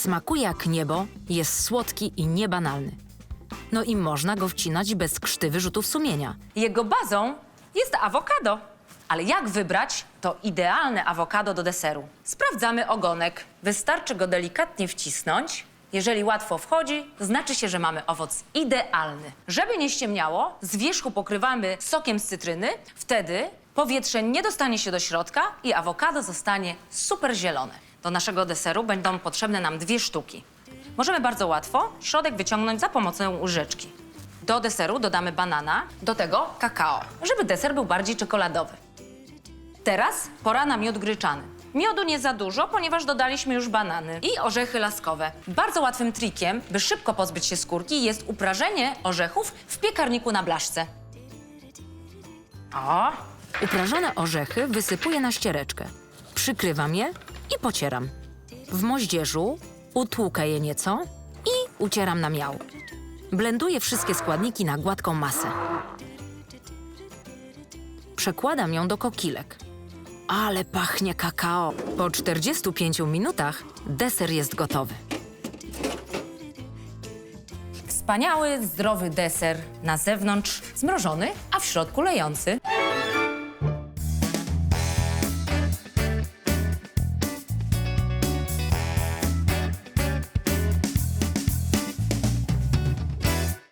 Smakuje jak niebo, jest słodki i niebanalny. No i można go wcinać bez krzty wyrzutów sumienia. Jego bazą jest awokado. Ale jak wybrać to idealne awokado do deseru? Sprawdzamy ogonek. Wystarczy go delikatnie wcisnąć. Jeżeli łatwo wchodzi, znaczy się, że mamy owoc idealny. Żeby nie ściemniało, z wierzchu pokrywamy sokiem z cytryny. Wtedy powietrze nie dostanie się do środka i awokado zostanie super zielone. Do naszego deseru będą potrzebne nam dwie sztuki. Możemy bardzo łatwo środek wyciągnąć za pomocą łyżeczki. Do deseru dodamy banana, do tego kakao, żeby deser był bardziej czekoladowy. Teraz pora na miód gryczany. Miodu nie za dużo, ponieważ dodaliśmy już banany i orzechy laskowe. Bardzo łatwym trikiem, by szybko pozbyć się skórki, jest uprażenie orzechów w piekarniku na blaszce. O, Uprażone orzechy wysypuję na ściereczkę. Przykrywam je i pocieram. W moździerzu utłukę je nieco i ucieram na miał. Blenduję wszystkie składniki na gładką masę. Przekładam ją do kokilek. Ale pachnie kakao. Po 45 minutach deser jest gotowy. wspaniały, zdrowy deser. Na zewnątrz zmrożony, a w środku lejący.